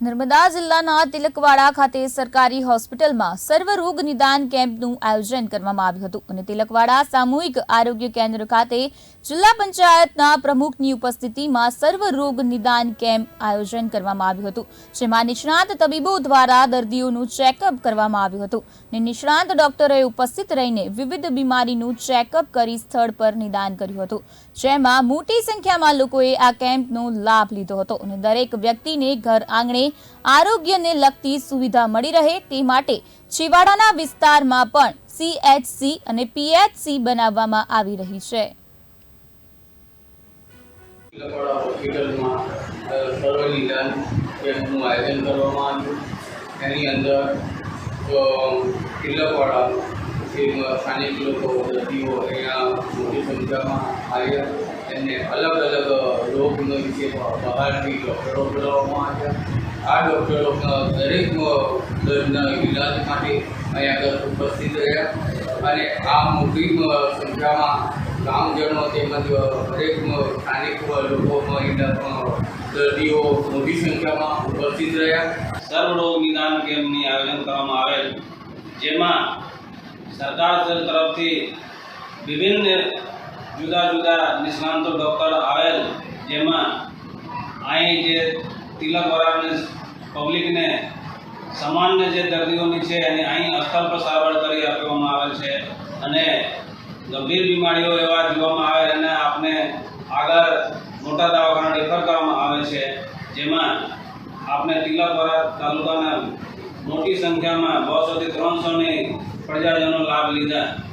નર્મદા જિલ્લાના તિલકવાડા ખાતે સરકારી હોસ્પિટલમાં સર્વરોગ નિદાન કેમ્પનું આયોજન કરવામાં આવ્યું હતું અને તિલકવાડા સામૂહિક આરોગ્ય કેન્દ્ર ખાતે જિલ્લા પંચાયતના પ્રમુખની ઉપસ્થિતિમાં સર્વરોગ નિદાન કેમ્પ આયોજન કરવામાં આવ્યું હતું, જેમાં નિષ્ણાત તબીબો દ્વારા દર્દીઓનું ચેકઅપ કરવામાં આવ્યું હતું અને નિષ્ણાત ડોક્ટરોએ ઉપસ્થિત રહીને વિવિધ બીમારીનું ચેકઅપ કરી સ્થળ પર નિદાન કર્યું હતું, જેમાં મોટી સંખ્યામાં લોકોએ આ કેમ્પનો લાભ લીધો હતો અને દરેક વ્યક્તિને ઘર આંગણે આરોગ્યને લગતી સુવિધા મળી રહે તે માટે છેવાડાના વિસ્તારમાં પણ સીએચસી અને પીએચસી બનાવવામાં આવી રહી છે. જે સ્થાનિક લોકો, દર્દીઓ, અહીંયા મોટી સંખ્યામાં આવ્યા એમને અલગ અલગ રોગનો વિશે બહારથી ડૉક્ટરો બોલાવવામાં આવ્યા. આ ડૉક્ટરો દરેક દર્દના ઇલાજ માટે અહીંયા આગળ ઉપસ્થિત રહ્યા. અને આ મોટી સંખ્યામાં ગામજનો તેમજ દરેક સ્થાનિક લોકો દર્દીઓ મોટી સંખ્યામાં ઉપસ્થિત રહ્યા. સર્વરોગ નિદાન કેમ્પની આયોજન કરવામાં આવેલ, જેમાં સરકાર તરફથી વિભિન્ન જુદા જુદા નિષ્ણાંતો ડૉક્ટર આવેલ, જેમાં અહીં જે તિલક વરાળને પબ્લિકને સામાન્ય જે દર્દીઓની છે એને અહીં અસ્થળ પર સારવાર કરી આપવામાં આવેલ છે. અને ગંભીર બીમારીઓ એવા જોવામાં આવે અને આપને આગળ મોટા દવાખાના રેફર કરવામાં આવે છે, જેમાં આપણે તિલકવાડા તાલુકાના મોટી સંખ્યામાં બસોથી ત્રણસોની પ્રજાજનો લાભ લીધા.